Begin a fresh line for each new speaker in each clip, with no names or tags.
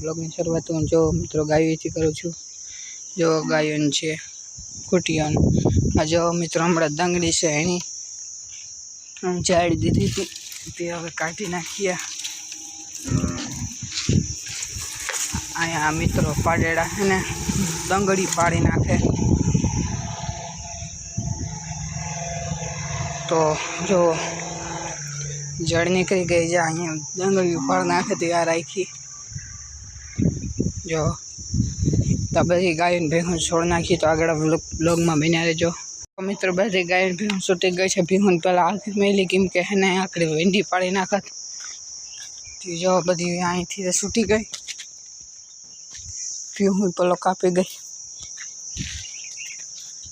બ્લોગની શરૂઆત હું જો મિત્રો ગાયોથી કરું છું. જો ગાયોન છે, કુટિયન. આ જો મિત્રો હમણાં દંગડી છે એની. જાળી દીધી હતી. તે હવે કાઢી નાખીએ. અહીંયા મિત્રો પાડેડા છે ને, દંગડી પાડી નાખે. તો જો જળ નીકળી ગઈ છે અહીંયા દંગળી ઉપાડ નાખે તો આ રાખી જો તો બધી ગાયોને ભેહું છોડ નાખી તો આગળ બ્લોગમાં બન્યા રહેજો તો મિત્રો બધી ગાયોને ભેહું છૂટી ગઈ છે ભેહું પહેલાં આખી મેલી કેમ કે એને આકડી વેંડી પાડી નાખત તો જો બધી અહીંથી તો છૂટી ગઈ ભેહું પેલો કાપી ગઈ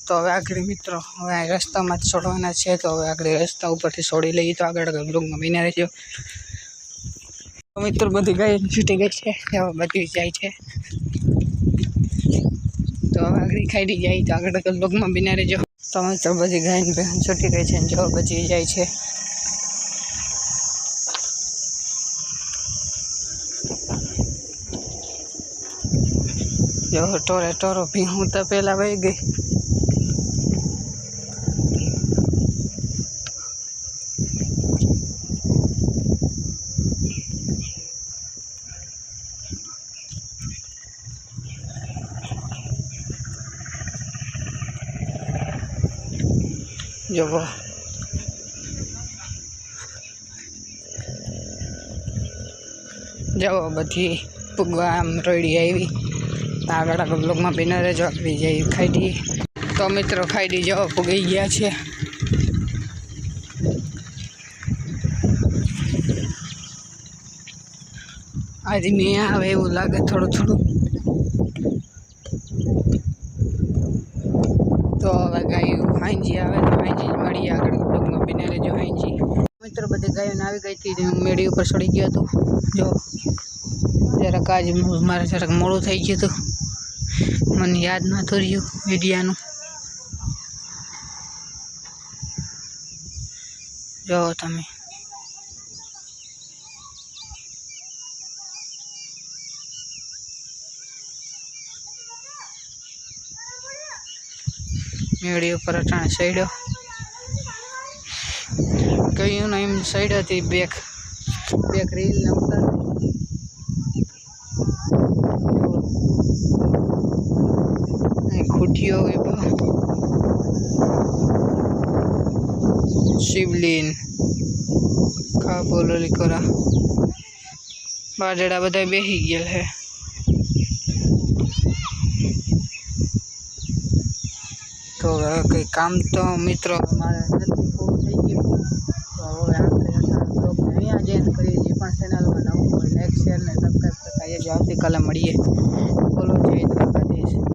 તો હવે આગળ મિત્રો, હવે રસ્તામાં જ છોડવાના છે, તો હવે આગળ રસ્તા ઉપરથી છોડી લઈએ. તો આગળ બ્લોગમાં બન્યા રહેજો. મિત્રો, બધી ગાય છૂટી ગઈ છે બધી જાય છે. તો હવે આગળ ખાઈ જાય, તો આગળ બ્લોગમાં બન્યા રહેજો. તો મિત્રો, બધી ગાયને બહેન છૂટી ગઈ છે જો બચી જાય છે. જો ટોરે ટોરો ભીહું તો પહેલાં વહી ગઈ. જો જાઓ બધી પૂગવા આમ રડી આવી. આગળ આગળ બ્લોગમાં બેનર રહેજો આપી જઈ ખાઈ તો મિત્રો ખાઈ જાઓ પૂગી ગયા છે. આજે મેં આવે એવું લાગે થોડું થોડું. તો હવે ગાયું હાંજી આવે તો હાંજી મળીએ આગળ બ્લોગમાં બને રહેજો હાંજી. મિત્રો બધી ગાયોને આવી ગઈ હતી હું મેળી ઉપર ચડી ગયો હતો. જો, જરાક આજ મારે જરાક મોડું થઈ ગયું હતું. મને યાદ નહોતું રહ્યું વિડિયાનું. જો તમે. મેળી ઉપર અટાણે સડ્યો. કહ્યું ને એમ હતી બેક બેક રીલ ને ઉતાર ખૂટીઓ શિવલીન ખા બોલોલી કરા. બાજડા બધા બેસી ગયેલ હે. તો હવે કંઈ કામ તો મિત્રો મારે નથી પૂરું થઈ ગયું. તો હવે આપણે બ્લોગને અહીંયા જઈને કરીએ જે પણ ચેનલમાં નવું હોય લાઈક શેર ને સબસ્ક્રાઈબ કરતા જજો આવતીકાલે મળીએ. બોલો, જય દ્વારકાધીશ.